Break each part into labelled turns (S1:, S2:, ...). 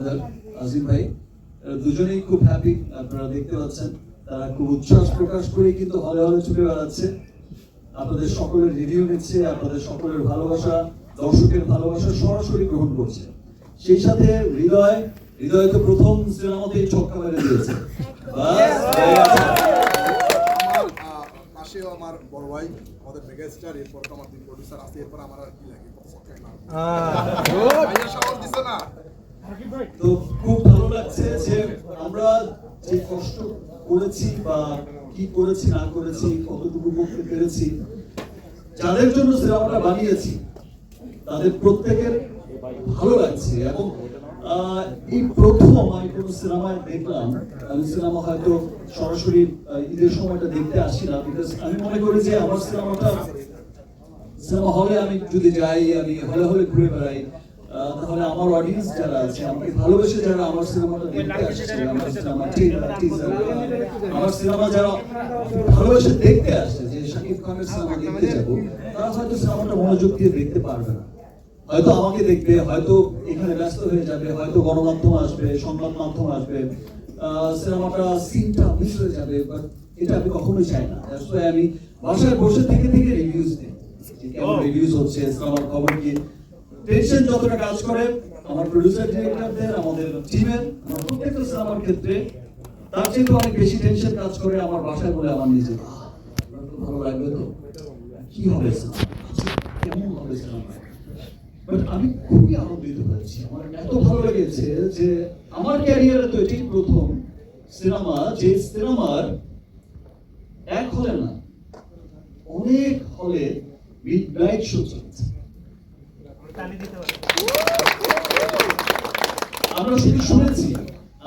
S1: আজিম ভাই দুজনেই খুব হ্যাপি আপনারা দেখতে পাচ্ছেন তারা খুব উচ্ছ্বাস প্রকাশ করে কিন্তু হলে হলে ছুটে বেড়াচ্ছে। আপনাদের সকলের রিভিউ নিচ্ছে আপনাদের সকলের ভালোবাসা দর্শকের ভালোবাসা সরাসরি গ্রহণ করছে। সেই সাথে হৃদয় হৃদয় তো প্রথম সিনেমাতেই ছক্কা মেরে দিয়েছে।
S2: আমার বড় ভাই আমাদের মেগাস্টার এরপর তো আমার তিন প্রডিউসার আছে এরপর আমার আর কি লাগে পছন্দ না ভাইয়া সবাই দিছে না
S1: তো খুব ভালো লাগছে যে আমরা যে কষ্ট করেছি বা কি করেছি, না করেছি, কতটুকু করতে পেরেছি, যাদের জন্য সিনেমাটা বানিয়েছি, তাদের প্রত্যেকের ভালো লাগছে। এবং এই প্রথম আমি কোনো সিনেমায় দেখলাম, আমি সিনেমা হয়তো সরাসরি ঈদের সময়টা দেখতে আসি না বিকজ আমি মনে করি যে আমার সিনেমাটা, সিনেমা হলে আমি যদি যাই, আমি হলে হলে ঘুরে বেড়াই। তাহলে আমার অডিয়েন্স যারা আছে আমাকে ভালোবেসে যারা আমার সিনেমাটা দেখতে আসছে আমার সিনেমা টিজার আমার সিনেমা যারা ভালোবেসে দেখতে আসছে যে শাকিব খানের সিনেমা দেখতে যাব তারা হয়তো সিনেমাটা মনোযোগ দিয়ে দেখতে পারবে না। হয়তো আমাকে দেখবে হয়তো এখানে ব্যস্ত হয়ে যাবে হয়তো গণমাধ্যম আসবে সংবাদ মাধ্যম আসবে সিনেমাটা সিনটা মিস হয়ে যাবে বাট এটা আমি কখনোই চাই না। আমি বাসায় বসে থেকে থেকে রিভিউজ দিই কেমন রিভিউজ হচ্ছে সিনেমার খবর কি টেনশন যতটা কাজ করে আমার প্রডিউসার ডিরেক্টরদের আমাদের টিমের আমার প্রত্যেকটা সিনেমার ক্ষেত্রে তার চেয়ে অনেক বেশি টেনশন কাজ করে আমার বাসায় বলে আমার নিজে "আহ, এবার তো ভালো লাগবে তো? কি হবে কেমন হবে বাট আমি খুবই আনন্দিত হয়েছি। আমার এত ভালো লেগেছে যে আমার ক্যারিয়ারে তো এটাই প্রথম সিনেমা যে সিনেমার এক হলে না অনেক হলে মিড নাইট শো চলছে। আমরা শুধু শুনেছি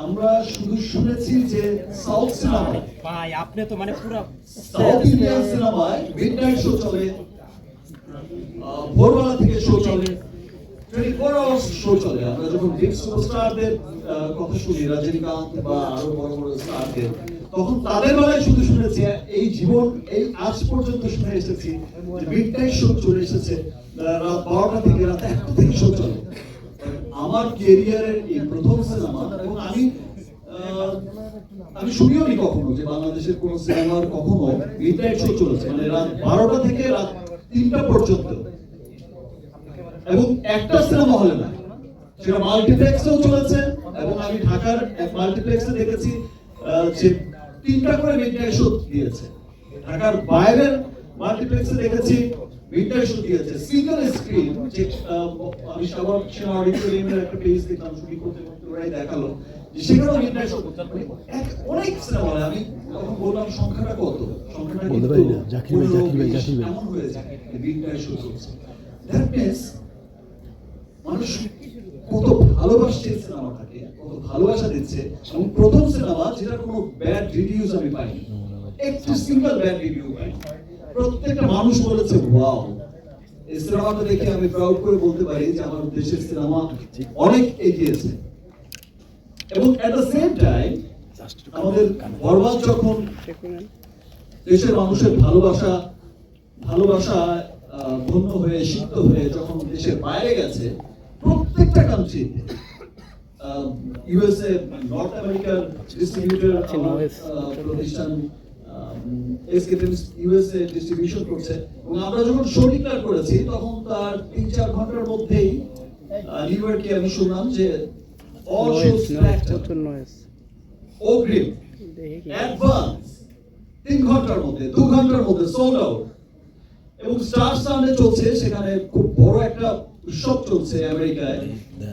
S1: আমরা শুধু শুনেছি যে সাউথ সিনেমা
S3: ভাই আপনি তো মানে পুরো
S1: সাউথ ইন্ডিয়ান সিনেমায় মিড নাইট শো চলে ভোরবেলা থেকে শো চলে টোয়েন্টি ফোর আওয়ার্স শো চলে। আমরা যখন বিগ সুপারস্টারদের কথা শুনি রজনীকান্ত বা আরও বড় বড় স্টারদের তখন তাদের বেলায় শুধু শুনেছি, এই জীবন, এই আজ পর্যন্ত শুনে এসেছি যে মিড শো চলে এসেছে রাত বারোটা থেকে রাত একটা থেকে শো চলে। আমার কেরিয়ারের এই প্রথম সিনেমা, এবং আমি আমি শুনিও নি কখনো যে বাংলাদেশের কোন সিনেমার কখনো মিডনাইট শো চলেছে। মানে রাত বারোটা থেকে রাত তিনটা পর্যন্ত। এবং একটা সিনেমা হলে না, সেটা মাল্টিপ্লেক্সেও চলেছে, এবং আমি ঢাকার মাল্টিপ্লেক্সে দেখেছি যে তিনটা করে মিডনাইট শো দিয়েছে। ঢাকার বাইরের মাল্টিপ্লেক্সে দেখেছি মিডনাইট শো দিয়েছে। সিঙ্গেল স্ক্রিন যে আমি সেনা অডিটোরিয়ামের একটা পেজ দেখলাম শুটিং করতে করতে ওরাই দেখাল। যে সেখানেও মিডনাইট শো অনেক সিনেমা আমি তখন বললাম সংখ্যাটা কত? সংখ্যাটা
S4: বলতে
S1: কিন্তু
S4: পারি না, জাকির ভাই, জাকির ভাই, জাকির ভাই।
S1: এমন হয়ে যায় মিডনাইট শো চলছে দ্যাট মিনস মানুষ কত ভালোবাসছে সিনেমাটাকে ভালোবাসা দিচ্ছে এবং প্রথম সিনেমা যেটা কোনো ব্যাড রিভিউজ আমি পাইনি। একটু সিঙ্গেল ব্যাড রিভিউ পাই প্রত্যেকটা মানুষ বলেছে ওয়াও এই সিনেমাটা দেখে আমি প্রাউড করে বলতে পারি যে আমার দেশের সিনেমা অনেক এগিয়েছে। এবং এট দ্য সেম টাইম আমাদের বরবাদ যখন দেশের মানুষের ভালোবাসা ভালোবাসা ধন্য হয়ে সিদ্ধ হয়ে যখন দেশের বাইরে গেছে, প্রত্যেকটা কান্ট্রিতে ইউএসএ নর্থ আমেরিকার ডিস্ট্রিবিউটর প্রতিষ্ঠান এসকে ইউএসএ ডিস্ট্রিবিউশন করছে। এবং আমরা যখন শো ডিক্লেয়ার করেছি তখন তার তিন চার ঘণ্টার মধ্যেই নিউ ইয়র্কে আমি শুনলাম যে অল শোজ অগ্রিম। অ্যাডভান্স তিন ঘণ্টার মধ্যে দু ঘণ্টার মধ্যে সোল্ড আউট এবং স্টার সাউন্ডে চলছে সেখানে খুব বড় একটা উৎসব চলছে আমেরিকায়।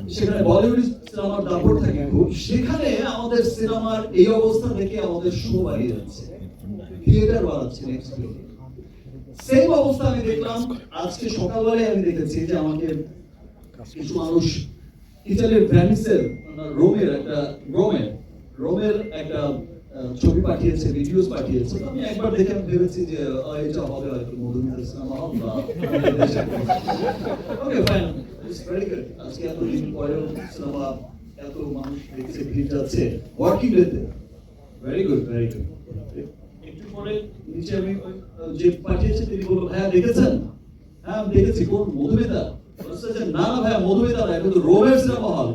S1: সেখানে বলিউড সিনেমার দাপট থাকে খুব সেখানে আমাদের সিনেমার এই অবস্থা দেখে আমাদের শো বাড়িয়ে যাচ্ছে থিয়েটার বাড়াচ্ছে নেক্সট সেম অবস্থা আমি দেখলাম আজকে সকালবেলায় আমি দেখেছি যে আমাকে কিছু মানুষ ইতালির ভ্যানিসের রোমের একটা রোমের রোমের একটা ছবি পাঠিয়েছে ভিডিওস পাঠিয়েছে। আমি একবার দেখে আমি ভেবেছি যে এটা হবে হয়তো মধুমিতা ওকে ফাইন আজকে এত দিন সিনেমা এত মানুষ দেখছে ভিড় যাচ্ছে। Working very good very good একটু পরে নিচে আমি যে পাঠিয়েছে, তিনি বলল, ভাইয়া, দেখেছেন? হ্যাঁ আমি দেখেছি। কোন, মধুমিতা? বলছে যে না না মধুমিতা না, এটা তো রোমের সিনেমা হল।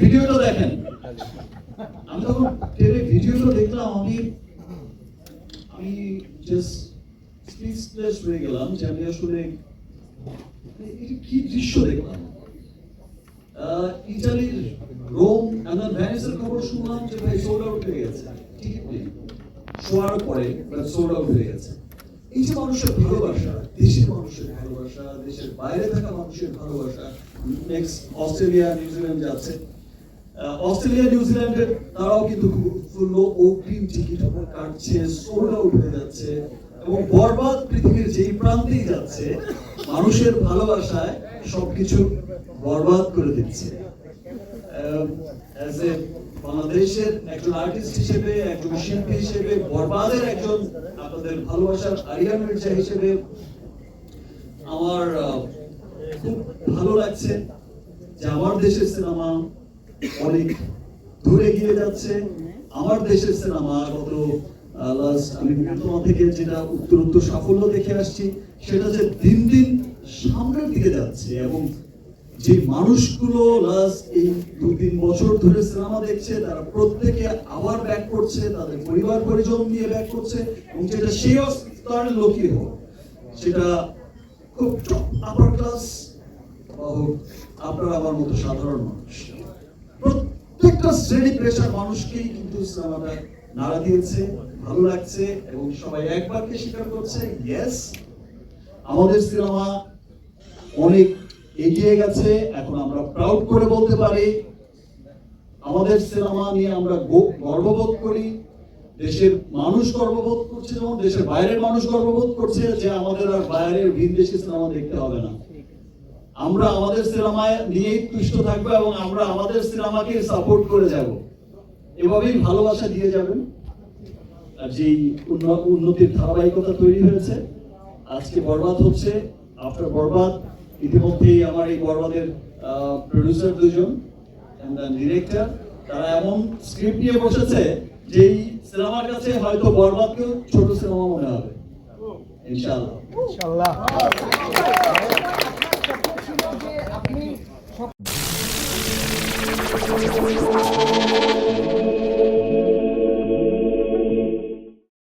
S1: ভিডিওটা দেখেন। খবর শুনলাম যে ভাই সোল্ড পরে সোল্ড হয়ে গেছে। এই যে মানুষের ভালোবাসা, দেশের মানুষের ভালোবাসা, দেশের বাইরে থাকা মানুষের ভালোবাসা নেক্সট অস্ট্রেলিয়া, নিউজিল্যান্ড যাচ্ছে। অস্ট্রেলিয়া নিউজিল্যান্ডের তারাও কিন্তু অগ্রিম টিকিট কাটছে আউট হয়ে যাচ্ছে এবং বরবাদ পৃথিবীর যেই প্রান্তেই যাচ্ছে, মানুষের ভালোবাসায় সবকিছু বরবাদ করে দিচ্ছে। বাংলাদেশের একজন আর্টিস্ট হিসেবে, একজন শিল্পী হিসেবে, বরবাদের একজন আপনাদের ভালোবাসার আরিয়ান মির্জা হিসেবে আমার খুব ভালো লাগছে যে আমার দেশের সিনেমা অনেক দূরে গিয়ে যাচ্ছে। আমার দেশের সিনেমা গত লাস্ট আমি থেকে যেটা উত্তরোত্তর সাফল্য দেখে আসছি, সেটা যে দিন দিন সামনের দিকে যাচ্ছে এবং যে মানুষগুলো লাস্ট এই দু তিন বছর ধরে সিনেমা দেখছে, তারা প্রত্যেকে আবার ব্যাক করছে, তাদের পরিবার, পরিজন নিয়ে ব্যাক করছে এবং যেটা সেই স্তরের লোকই হোক, সেটা খুব আপার ক্লাস বা হোক, আপনারা আমার মতো সাধারণ মানুষ। প্রত্যেকটা শ্রেণি পেশার মানুষকেই কিন্তু সিনেমাটা নাড়া দিয়েছে, ভালো লাগছে এবং সবাই একবারকে স্বীকার করছে ইয়েস আমাদের সিনেমা অনেক এগিয়ে গেছে, এখন আমরা প্রাউড করে বলতে পারি, আমাদের সিনেমা নিয়ে আমরা গর্ববোধ করি, দেশের মানুষ গর্ববোধ করছে যেমন দেশের বাইরের মানুষ গর্ববোধ করছে যে আমাদের আর বাইরের ভিন বিদেশি সিনেমা দেখতে হবে না। আমরা আমাদের সিনেমায় নিয়েই তুষ্ট থাকব এবং আমরা আমাদের সিনেমাকে সাপোর্ট করে যাব। এভাবেই ভালোবাসা দিয়ে যাবেন। আর যেই উন্ন- উন্নতির ধারাবাহিকতা তৈরি হয়েছে, আজকে বরবাদ হচ্ছে। আফটার বরবাদ, ইতিমধ্যেই আমার এই বরবাদের প্রডিউসার দুজন ডিরেক্টর তারা এমন স্ক্রিপ্ট নিয়ে বসেছে যেই সিনেমার কাছে হয়তো বরবাদকেও ছোট সিনেমা মনে হবে। ইনশাআল্লাহ।
S4: ইনশাল্লাহ আপনি